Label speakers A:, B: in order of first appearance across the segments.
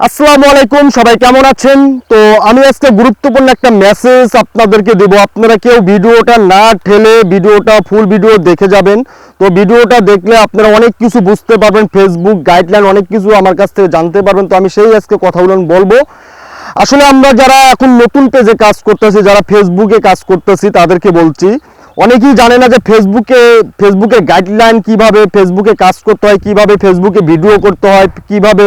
A: আসসালামু আলাইকুম, সবাই কেমন আছেন? তো আমি আজকে গুরুত্বপূর্ণ একটা মেসেজ আপনাদেরকে দেব। আপনারা কেউ ভিডিওটা না ঠেলে ভিডিওটা ফুল ভিডিও দেখে যাবেন। তো ভিডিওটা দেখলে আপনারা অনেক কিছু বুঝতে পারবেন ফেসবুক গাইডলাইন অনেক কিছু আমার কাছ থেকে জানতে পারবেন। তো আমি সেই আজকে কথাগুলো বলব। আসলে আমরা যারা এখন নতুন পেজে কাজ করতেছি, যারা ফেসবুকে কাজ করতেছি, তাদেরকে বলছি অনেকেই জানে না যে ফেসবুকে ফেসবুকের গাইডলাইন কীভাবে ফেসবুকে কাজ করতে হয়, কীভাবে ফেসবুকে ভিডিও করতে হয়, কীভাবে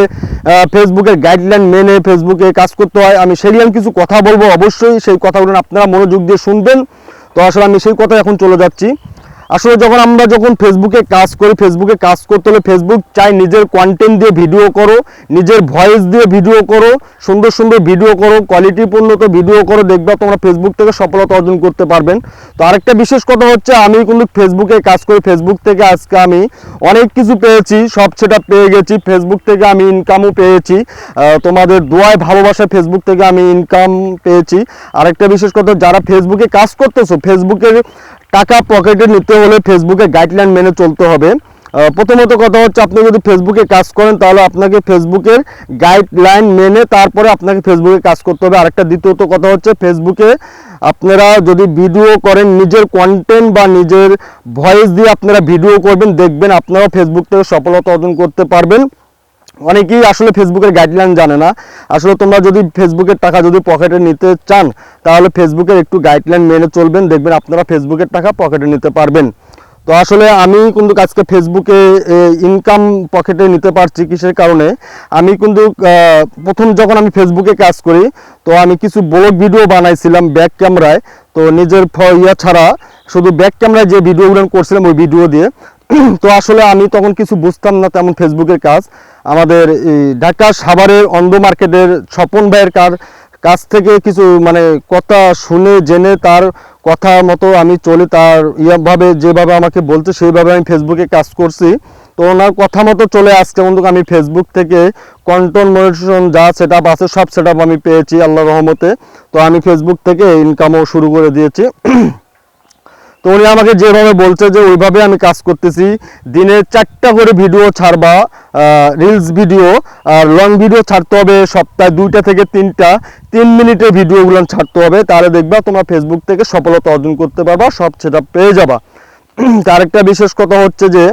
A: ফেসবুকের গাইডলাইন মেনে ফেসবুকে কাজ করতে হয়, আমি সেরিয়াল কিছু কথা বলব অবশ্যই, সেই কথাগুলো আপনারা মনোযোগ দিয়ে শুনবেন। তো আসলে আমি সেই কথা এখন চলে যাচ্ছি। আসলে যখন আমরা যখন ফেসবুকে কাজ করি ফেসবুকে কাজ করতে হলে ফেসবুক চাই নিজের কন্টেন্ট দিয়ে ভিডিও করো, নিজের ভয়েস দিয়ে ভিডিও করো, সুন্দর সুন্দর ভিডিও করো কোয়ালিটিপূর্ণ তো ভিডিও করো, দেখবে তোমরা ফেসবুক থেকে সফলতা অর্জন করতে পারবেন। তো আরেকটা বিশেষ কথা হচ্ছে, আমি কিন্তু ফেসবুকে কাজ করি ফেসবুক থেকে আজকে আমি অনেক কিছু পেয়েছি, সব সেটা পেয়ে গেছি ফেসবুক থেকে আমি ইনকামও পেয়েছি তোমাদের দোয়ায় ভালোবাসায় ফেসবুক থেকে আমি ইনকাম পেয়েছি। আরেকটা বিশেষ কথা, যারা ফেসবুকে কাজ করতেছো ফেসবুকের টাকা পকেটে নিতে হলে ফেসবুকে গাইডলাইন মেনে চলতে হবে। প্রথমত কথা হচ্ছে, আপনি যদি ফেসবুকে কাজ করেন, তাহলে আপনাকে ফেসবুকের গাইডলাইন মেনে তারপরে আপনাকে ফেসবুকে কাজ করতে হবে। আরেকটা দ্বিতীয়ত কথা হচ্ছে ফেসবুকে আপনারা যদি ভিডিও করেন, নিজের কন্টেন্ট বা নিজের ভয়েস দিয়ে আপনারা ভিডিও করবেন, দেখবেন আপনারা ফেসবুক থেকে সফলতা অর্জন করতে পারবেন। অনেকেই আসলে ফেসবুকের গাইডলাইন জানে না। আসলে তোমরা যদি ফেসবুকের টাকা যদি পকেটে নিতে চান, তাহলে ফেসবুকের একটু গাইডলাইন মেনে চলবেন। দেখবেন আপনারা ফেসবুকের টাকা পকেটে নিতে পারবেন। তো আসলে আমি কিন্তু আজকে ফেসবুকে ইনকাম পকেটে নিতে পারছি কিসের কারণে? আমি কিন্তু প্রথম যখন আমি ফেসবুকে কাজ করি, তো আমি কিছু ব্লগ ভিডিও বানাইছিলাম ব্যাক ক্যামেরায় তো নিজের ইয়া ছাড়া শুধু ব্যাক ক্যামেরায় যে ভিডিওগুলো করছিলাম, ওই ভিডিও দিয়ে। তো আসলে আমি তখন কিছু বুঝতাম না তেমন ফেসবুকের কাজ। আমাদের এই ঢাকা সাভারের অন্ধ মার্কেটের স্বপন ভাইয়ের কার, কাছ থেকে কিছু মানে কথা শুনে, জেনে তার কথা মতো আমি চলে, তার ইয়াভাবে যেভাবে আমাকে বলছে, সেইভাবে আমি ফেসবুকে কাজ করছি। তো ওনার কথা মতো চলে আসছে কিন্তু আমি ফেসবুক থেকে কন্ট্রোল মনিটেশন যা সেট আপ আছে, সব সেট আমি পেয়েছি আল্লাহ রহমতে। তো আমি ফেসবুক থেকে ইনকামও শুরু করে দিয়েছি। তো উনি আমাকে যেভাবে বলছে যে ওইভাবে আমি কাজ করতেছি। দিনে চারটা করে ভিডিও ছাড়বা রিলস ভিডিও আর লং ভিডিও ছাড়তে হবে সপ্তাহে দুইটা থেকে তিনটা। তিন মিনিটের ভিডিওগুলো ছাড়তে হবে, তাহলে দেখবা তোমার ফেসবুক থেকে সফলতা অর্জন করতে পারবা, সব সেটা পেয়ে যাবা। তার একটা বিশেষ কথা হচ্ছে যে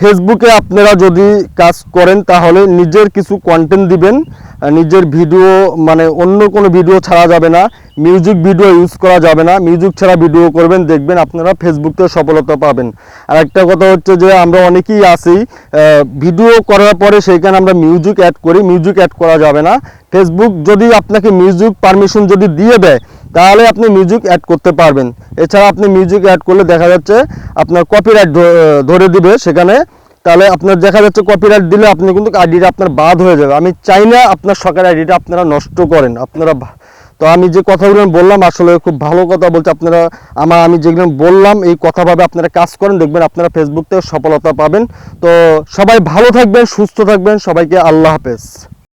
A: ফেসবুকে আপনারা যদি কাজ করেন, তাহলে নিজের কিছু কন্টেন্ট দিবেন। নিজের ভিডিও মানে অন্য কোনো ভিডিও ছাড়া যাবে না। মিউজিক ভিডিও ইউজ করা যাবে না। মিউজিক ছাড়া ভিডিও করবেন, দেখবেন আপনারা ফেসবুক থেকে সফলতা পাবেন। আর একটা কথা হচ্ছে যে, আমরা অনেকেই আছি ভিডিও করার পরে সেইখানে আমরা মিউজিক অ্যাড করি। মিউজিক অ্যাড করা যাবে না। ফেসবুক যদি আপনাকে মিউজিক পারমিশন যদি দিয়ে দেয় তাহলে আপনি মিউজিক অ্যাড করতে পারবেন। এছাড়া আপনি মিউজিক অ্যাড করলে দেখা যাচ্ছে আপনার কপিরাইট ধরে দিবে সেখানে। তাহলে আপনার দেখা যাচ্ছে কপিরাইট দিলে আপনি কিন্তু আইডিটা আপনার বাদ হয়ে যাবে। আমি চাই না আপনার সরকার আইডিটা আপনারা নষ্ট করেন, আপনারা তো আমি যে কথাগুলো বললাম, আসলে খুব ভালো কথা বলছে আপনারা। আমার, আমি যেগুলো বললাম, এই কথাভাবে আপনারা কাজ করেন। দেখবেন আপনারা ফেসবুক থেকে সফলতা পাবেন। তো সবাই ভালো থাকবেন, সুস্থ থাকবেন। সবাইকে আল্লাহ হাফেজ।